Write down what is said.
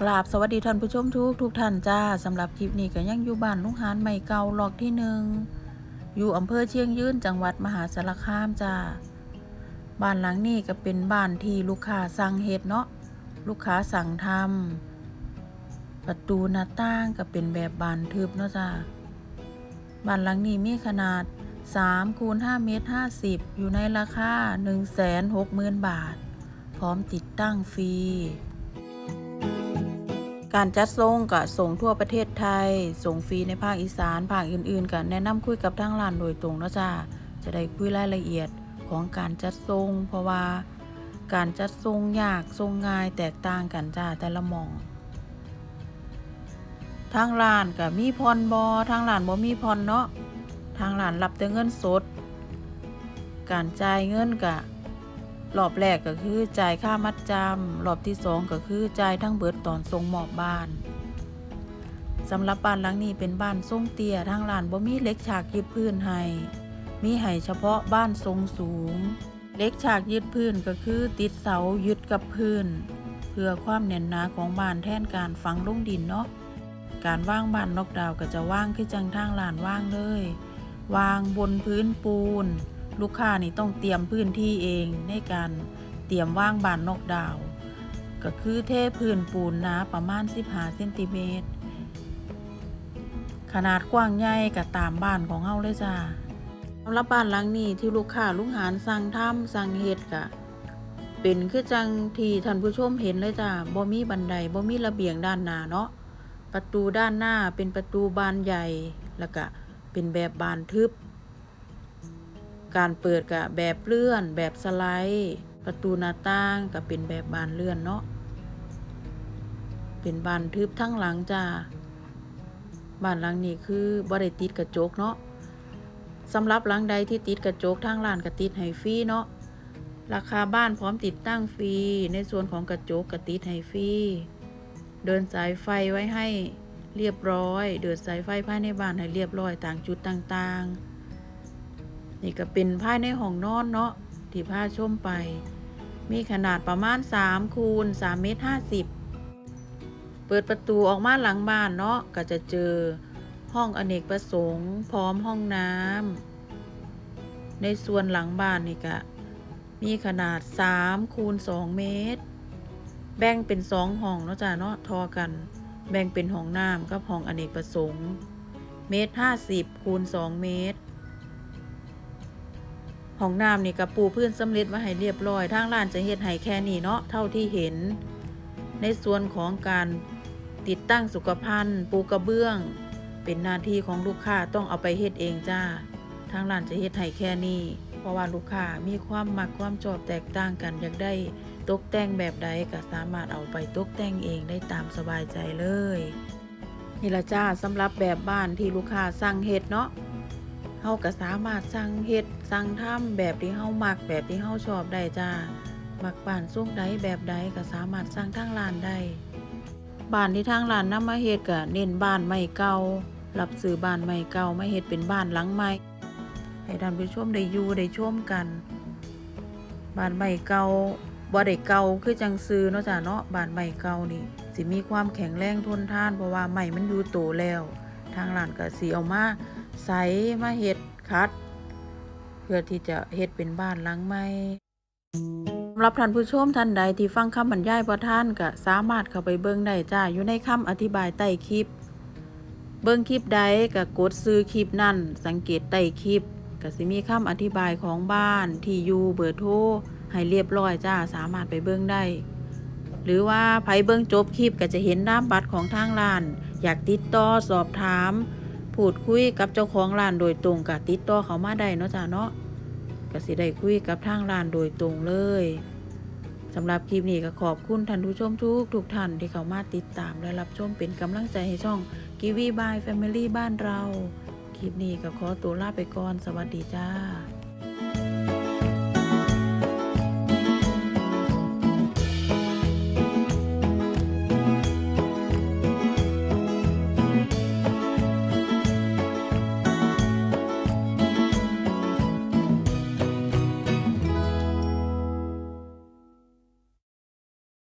กราบสวัสดีท่านผู้ชมทุกทุกท่านจ้าสำหรับคลิปนี้ก็ยังอยู่บ้านลุงหานใหม่เก่าหลอกที่หนึ่งอยู่อำเภอเชียงยืนจังหวัดมหาสารคามจ้าบ้านหลังนี้ก็เป็นบ้านที่ลูกค้าสั่งเฮ็ดเนาะลูกค้าสั่งทำประตูหน้าต่างก็เป็นแบบบานทึบเนาะจ้าบ้านหลังนี้มีขนาด3คูณ5เมตร50 อยู่ในราคา 160,000 บาท พร้อมติดตั้งฟรี การจัดส่งก็ส่งทั่วประเทศไทย ส่งฟรีในภาคอีสานภาคอื่นๆก็แนะนำคุยกับทางร้านโดยตรงเนาะจ้าจะได้คุยรายละเอียดของการจัดส่งเพราะว่าการจัดส่งยากส่งง่ายแตกต่างกันจ้าแต่ละมอง ทางร้านก็มีพรบอทางร้านบ่มีพรเนาะทางร้านรับแต่เงินสด การจ่ายเงินก็ รอบแรกก็คือจ่ายค่ามัดจำรอบที่สองก็คือจ่ายทั้งเบิดตอนส่งหมอบบ้านสำหรับบ้านหลังนี้เป็นบ้านทรงเตี้ยทางร้านบ่มีเล็กฉากยึดพื้นให้มีให้เฉพาะบ้านทรงสูง เล็กฉากยึดพื้นก็คือติดเสายึดกับพื้น เพื่อความแน่นหนาของบ้านแทนการฝังลงดินเนาะการว่างบ้านนกดาวก็จะว่างคือจังทางลานว่างเลย วางบนพื้นปูน ลูกค้านี่ต้องเตรียมพื้นที่เองในการเตรียมว่างบ้านนกดาว ก็คือเทพื้นปูนหนาประมาณ 15เซนติเมตรขนาดกว้างใหญ่ก็ตามบ้านของเฮาเลยจ้าสำหรับบ้านหลังนี้ที่ลูกค้าลุงหารสั่งทำสั่งเฮ็ดก็เป็นคือจังที่ท่านผู้ชมเห็นเลยจ้าบ่มีบันไดบ่มีระเบียงด้านหน้าเนาะประตูด้านหน้าเป็นประตูบานใหญ่แล้วก็เป็นแบบบานทึบ การเปิดก็แบบเลื่อนแบบสไลด์ ประตูหน้าต่างก็เป็นแบบบานเลื่อนเนาะเป็นบานทึบทั้งหลังจ้าบ้านหลังนี้คือบ่ได้ติดกระจกเนาะสำหรับหลังใดที่ติดกระจกทางร้านก็ติดให้ฟรีเนาะราคาบ้านพร้อมติดตั้งฟรีในส่วนของกระจกก็ติดให้ฟรีเดินสายไฟไว้ให้เรียบร้อย เดินสายไฟภายในบ้านให้เรียบร้อยต่างจุดต่างๆ นี่ก็เป็นภายในห้องนอนเนาะที่พาชมไป มีขนาดประมาณ3คูณ3เมตร50 เปิดประตูออกมาหลังบ้านเนาะก็จะเจอห้องอเนกประสงค์พร้อมห้องน้ำในส่วนหลังบ้านนี่ก็มีขนาด3คูณ2เมตร แบ่งเป็นสองห้องเนาะจ้ะเนาะทอกัน แบ่งเป็นห้องน้ำกับห้องอเนกประสงค์ เมตรห้าสิบคูณสองเมตร ห้องน้ำนี่กับปูพื้นสำเร็จไว้ให้เรียบร้อยทางร้านจะเฮ็ดให้แค่นี้เนาะเท่าที่เห็น ในส่วนของการติดตั้งสุขภัณฑ์ ปูกระเบื้อง เป็นหน้าที่ของลูกค้าต้องเอาไปเฮ็ดเองจ้าทางร้านจะเฮ็ดให้แค่นี้ เพราะว่าลูกค้ามีความมักความชอบแตกต่างกันอยากได้ตกแต่งแบบใดก็สามารถเอาไปตกแต่งเองได้ตามสบายใจเลยนี่ละจ้าสำหรับแบบบ้านที่ลูกค้าสั่งเฮ็ดเนาะ เฮาก็สามารถสั่งเฮ็ดสั่งทำแบบที่เฮามักแบบที่เฮาชอบได้จ้ามักบ้านทรงใดแบบใดก็สามารถสั่งทางร้านได้บ้านที่ทางร้านนำมาเฮ็ดก็เน้นบ้านใหม่เก่ารับซื้อบ้านใหม่เก่ามาเฮ็ดเป็นบ้านหลังใหม่ให้ท่านผู้ชมได้อยู่ได้ชมกัน บ้านใหม่เก่าบ่ได้เก่าคือจังซื้อเนาะจ้ะเนาะบ้านใหม่เก่านี่สิมีความแข็งแรงทนทานเพราะว่าใหม่มันอยู่โตแล้ว ทางร้านก็สิเอามา ใส่มาเฮ็ดคัด เพื่อที่จะเฮ็ดเป็นบ้านหลังใหม่สำหรับท่านผู้ชมท่านใดที่ฟังคำบรรยายพระท่านก็สามารถเข้าไปเบิ่งได้จ้าอยู่ในคำอธิบายใต้คลิป เบิ่งคลิปใดก็กดซื้อคลิปนั่น สังเกตใต้คลิปก็สิมีคำอธิบายของบ้านที่อยู่เบอร์โทรให้เรียบร้อยจ้าสามารถไปเบิ้งได้ หรือว่าไผเบิ้งจบคลิปก็จะเห็นน้ำบัตรของทางร้าน อยากติดต่อสอบถาม พูดคุยกับเจ้าของร้านโดยตรงกับติดต่อเขามาได้เนาะจ้าเนาะก็สิได้คุยกับทางร้านโดยตรงเลยสำหรับคลิปนี้ก็ขอบคุณท่านผู้ชมทุกทุกท่านที่เข้ามาติดตามและรับชมเป็นกำลังใจให้ช่องกีวีบายแฟมิลี่บ้านเรา คลิปนี้ก็ขอตัวลาไปก่อนสวัสดีจ้า